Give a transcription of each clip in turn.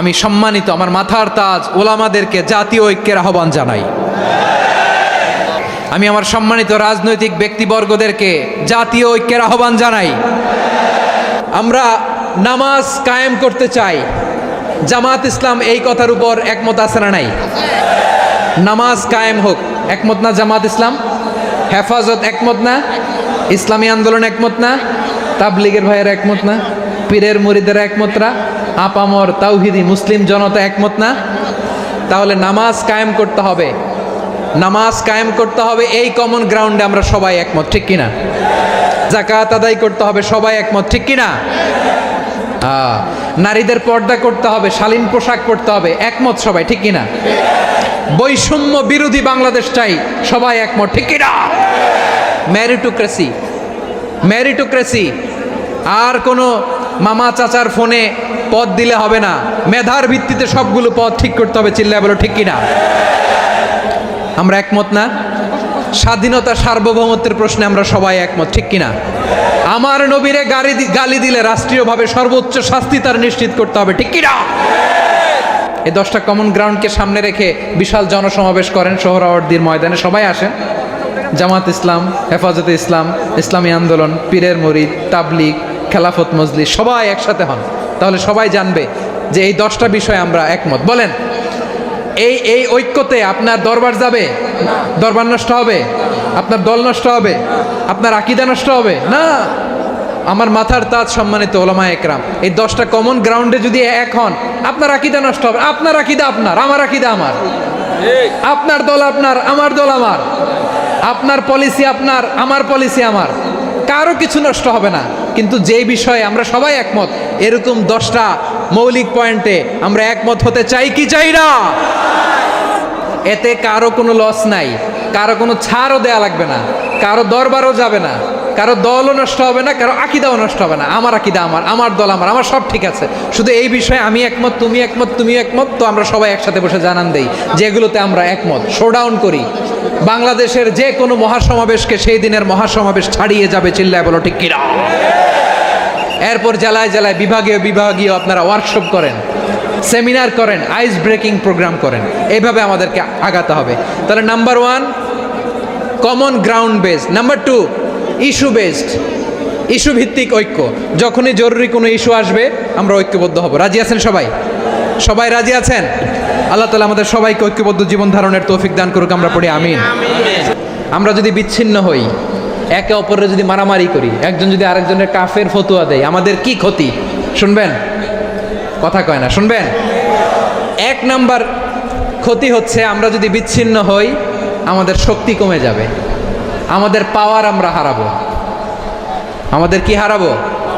আমি সম্মানিত, আমার মাথার তাজ ওলামাদেরকে জাতীয় ঐক্যের আহ্বান জানাই। আমি আমার সম্মানিত রাজনৈতিক ব্যক্তিবর্গদেরকে জাতীয় ঐক্যের আহ্বান জানাই। আমরা নামাজ কায়েম করতে চাই। জামাত ইসলাম এই কথার উপর একমত আছে না নাই? নামাজ কায়েম হোক, একমত না জামাত ইসলাম? হেফাজত একমত না? ইসলামী আন্দোলন একমত না? তাবলিগের ভাইয়ের একমত না? পীরের মুরিদের একমত না, আপামর তাওহিদি মুসলিম জনতা একমত না? তাহলে নামাজ কায়েম করতে হবে। নামাজ কায়েম করতে হবে, এই কমন গ্রাউন্ডে আমরা সবাই একমত, ঠিক কিনা? জাকাত আদায় করতে হবে, সবাই একমত, ঠিক কিনা? নারীদের পর্দা করতে হবে, শালীন পোশাক পরতে হবে, একমত সবাই, ঠিক কিনা? বৈষম্য বিরোধী বাংলাদেশ চাই, সবাই একমত, ঠিক কিনা? ম্যারিটোক্রেসি ম্যারিটোক্রেসি আর কোনো মামা চাচার ফোনে পদ দিলে হবে না। মেধার ভিত্তিতে সবগুলো পদ ঠিক করতে হবে, চিল্লায় বলো, ঠিক কিনা? আমরা একমত না? স্বাধীনতা সার্বভৌমত্বের প্রশ্নে আমরা সবাই একমত, ঠিক কিনা? আমার নবীরে দি- গালি দিলে রাষ্ট্রীয়ভাবে সর্বোচ্চ শাস্তি তার নিশ্চিত করতে হবে, ঠিক কিনা? এই দশটা কমন গ্রাউন্ডকে সামনে রেখে বিশাল জনসমাবেশ করেন সোহরাওয়ার্দির ময়দানে। সবাই আসেন। জামাত ইসলাম, হেফাজতে ইসলাম, ইসলামী আন্দোলন, পীরের মরিদ তাবলিগ খেলাফত মজলি সবাই একসাথে হন। তাহলে সবাই জানবে যে এই দশটা বিষয়ে আমরা একমত। বলেন, এই এই ঐক্যতে আপনার দরবার যাবে? দরবার নষ্ট হবে? আপনার দল নষ্ট হবে? আপনার আকিদা নষ্ট হবে? না। আমার মাথার তাজ সম্মানিত ওলামা একরাম, এই দশটা কমন গ্রাউন্ডে যদি এক হন, আপনার আকিদা নষ্ট হবে। আপনার আকিদা আপনার, আমার আকিদা আমার। আপনার দল আপনার, আমার দল আমার। আপনার পলিসি আপনার, আমার পলিসি আমার। কারও কিছু নষ্ট হবে না। কিন্তু যে বিষয়ে আমরা সবাই একমত, এরকম দশটা মৌলিক পয়েন্টে আমরা একমত হতে চাই কি চাই না? এতে কারও কোনো লস নাই, কারও কোনো ছাড়ও দেয়া লাগবে না, কারও দরবারও যাবে না, কারও দলও নষ্ট হবে না, কারও আকিদাও নষ্ট হবে না। আমার আকিদা আমার আমার দল আমার আমার সব ঠিক আছে। শুধু এই বিষয়ে আমি একমত, তুমি একমত তুমি একমত, তো আমরা সবাই একসাথে বসে জানান দেই, যেগুলোতে আমরা একমত। শোডাউন করি। বাংলাদেশের যে কোনো মহাসমাবেশকে সেই দিনের মহাসমাবেশ ছাড়িয়ে যাবে চিল্লায় বলো, ঠিক কিনা? এরপর জেলায় জেলায় বিভাগীয় বিভাগীয় আপনারা ওয়ার্কশপ করেন সেমিনার করেন আইস ব্রেকিং প্রোগ্রাম করেন। এইভাবে আমাদেরকে আগাতে হবে। তাহলে number one common ground based number two issue based issue ভিত্তিক ঐক্য। যখনই জরুরি কোনো ইস্যু আসবে, আমরা ঐক্যবদ্ধ হব। রাজি আছেন সবাই? সবাই রাজি আছেন? আল্লাহ তালা আমাদের সবাইকে ঐক্যবদ্ধ জীবন ধারণের তৌফিক দান করুক, আমরা পড়ি আমিন। আমরা যদি বিচ্ছিন্ন হই, একে অপরের যদি মারামারি করি, একজন যদি আরেকজনের কাফের ফতুয়া দেয়, আমাদের কি ক্ষতি? শুনবেন? কথা কয় না, শুনবেন? এক নাম্বার ক্ষতি হচ্ছে আমরা যদি বিচ্ছিন্ন হই, আমাদের শক্তি কমে যাবে। আমাদের পাওয়ার আমরা হারাবো। আমাদের কি হারাবো?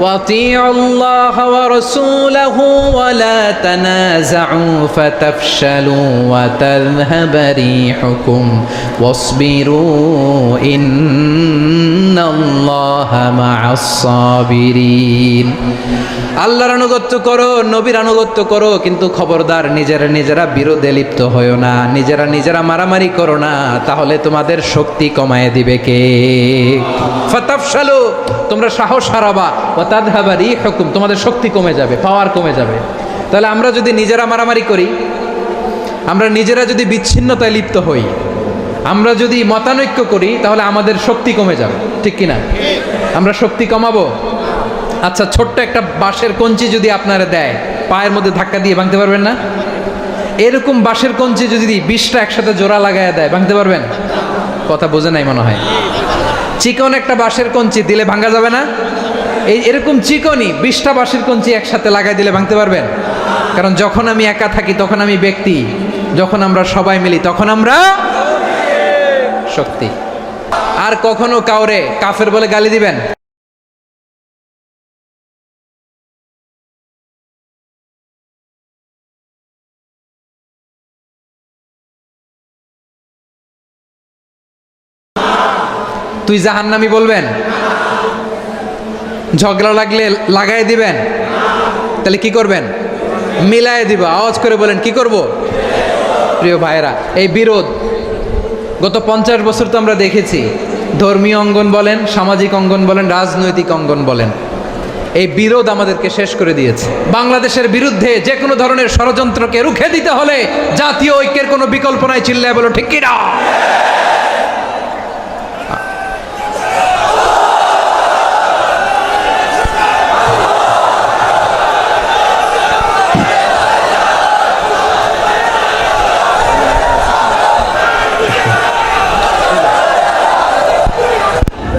وَأَطِيعُوا اللَّهَ وَرَسُولَهُ وَلَا تَنَازَعُوا فَتَفْشَلُوا وَتَذْهَبَ رِيحُكُمْ وَاصْبِرُوا إِنَّ اللَّهَ مَعَ الصَّابِرِينَ আল্লাহর আনুগত্য করো নবীর আনুগত্য করো কিন্তু খবরদার নিজেরা নিজেরা বিরোধে লিপ্ত হয়েও না নিজেরা নিজেরা মারামারি করো না তাহলে তোমাদের শক্তি কমায় দিবে কে ফাতাফশালু তোমরা সাহস হারাবা ও তাদহাবা হুকুম তোমাদের শক্তি কমে যাবে পাওয়ার কমে যাবে। তাহলে আমরা যদি নিজেরা মারামারি করি, আমরা নিজেরা যদি বিচ্ছিন্নতায় লিপ্ত হই, আমরা যদি মতানৈক্য করি, তাহলে আমাদের শক্তি কমে যাবে, ঠিক কিনা? আমরা শক্তি কমাবো? আচ্ছা ছোট্ট একটা বাঁশের কঞ্চি যদি আপনারা দেয়, পায়ের মধ্যে ধাক্কা দিয়ে, ভাঙতে পারবেন না? এরকম বাঁশের কঞ্চি যদি বিশটা একসাথে জোড়া লাগায় দেয়, ভাঙতে পারবেন? কথা বোঝে নাই মনে হয়। চিকন একটা বাঁশের কঞ্চি দিলে ভাঙা যাবে না? এই এরকম চিকনই, বিশটা বাঁশের কঞ্চি একসাথে লাগাই দিলে ভাঙতে পারবেন? কারণ যখন আমি একা থাকি, তখন আমি ব্যক্তি। যখন আমরা সবাই মিলি, তখন আমরা শক্তি। আর কখনো কাউরে কাফের বলে গালি দিবেন? তুই জাহান্নামি বলবেন? ঝগড়া লাগলে লাগাই দিবেন? তাহলে কি করবেন? মিলায় দিব। আওয়াজ করে বলেন, কি করব? প্রিয় ভাইরা এই বিরোধ গত পঞ্চাশ বছর তো আমরা দেখেছি। ধর্মীয় অঙ্গন বলেন, সামাজিক অঙ্গন বলেন, রাজনৈতিক অঙ্গন বলেন। এই বিরোধ আমাদেরকে শেষ করে দিয়েছে। বাংলাদেশের বিরুদ্ধে যে কোনো ধরনের ষড়যন্ত্রকে রুখে দিতে হলে জাতীয় ঐক্যের কোনো বিকল্প নাই, চিল্লায় বলো, ঠিক কিনা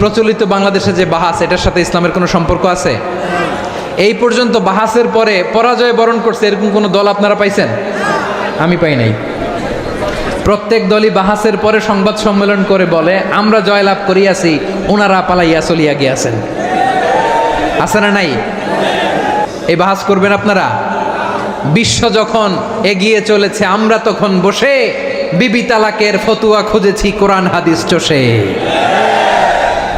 প্রচলিত বাংলাদেশে যে বাহাস, এটার সাথে ইসলামের কোনো সম্পর্ক আছে? এই পর্যন্ত বাহাসের পরে পরাজয় বরণ করছে, এরকম কোনো দল আপনারা পাইছেন? আমি পাই নাই। প্রত্যেক দলই বাহাসের পরে সংবাদ সম্মেলন করে বলে, আমরা জয়লাভ করিয়াছি ওনারা পালাইয়া চলিয়া গিয়াছেন। আছে না নাই? এই বাহাস করবেন আপনারা? বিশ্ব যখন এগিয়ে চলেছে, আমরা তখন বসে বিবি তালাকের ফতুয়া খুঁজেছি, কোরআন হাদিস চষে।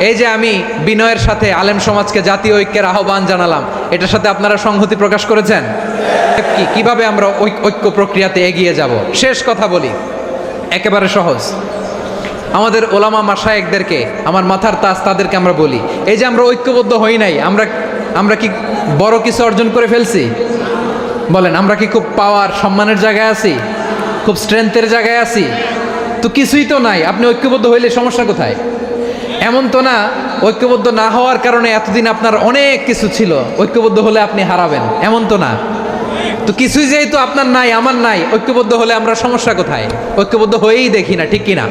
এই যে আমি বিনয়ের সাথে আলেম সমাজকে জাতীয় ঐক্যের আহ্বান জানালাম, এটার সাথে আপনারা সংহতি প্রকাশ করেছেন? কি, কীভাবে আমরা ঐক- ঐক্য প্রক্রিয়াতে এগিয়ে যাব? শেষ কথা বলি, একেবারে সহজ। আমাদের ওলামা মাসায়েকদেরকে আমার মাথার তাস তাদেরকে আমরা বলি। এই যে আমরা ঐক্যবদ্ধ হই নাই, আমরা আমরা কি বড় কিছু অর্জন করে ফেলছি? বলেন, আমরা কি খুব পাওয়ার সম্মানের জায়গায় আছি? খুব স্ট্রেংথের জায়গায় আছি? তো কিছুই তো নাই, আপনি ঐক্যবদ্ধ হইলে সমস্যা কোথায়? এমন তো না, ঐক্যবদ্ধ না হওয়ার কারণে এতদিন আপনার অনেক কিছু ছিল, ঐক্যবদ্ধ হলে আপনি হারাবেন, এমন তো না। তো কিছুই যেহেতু আপনার নাই, আমার নাই, ঐক্যবদ্ধ হলে আমরা সমস্যা কোথায়? ঐক্যবদ্ধ হয়েই দেখি না, ঠিক কিনা?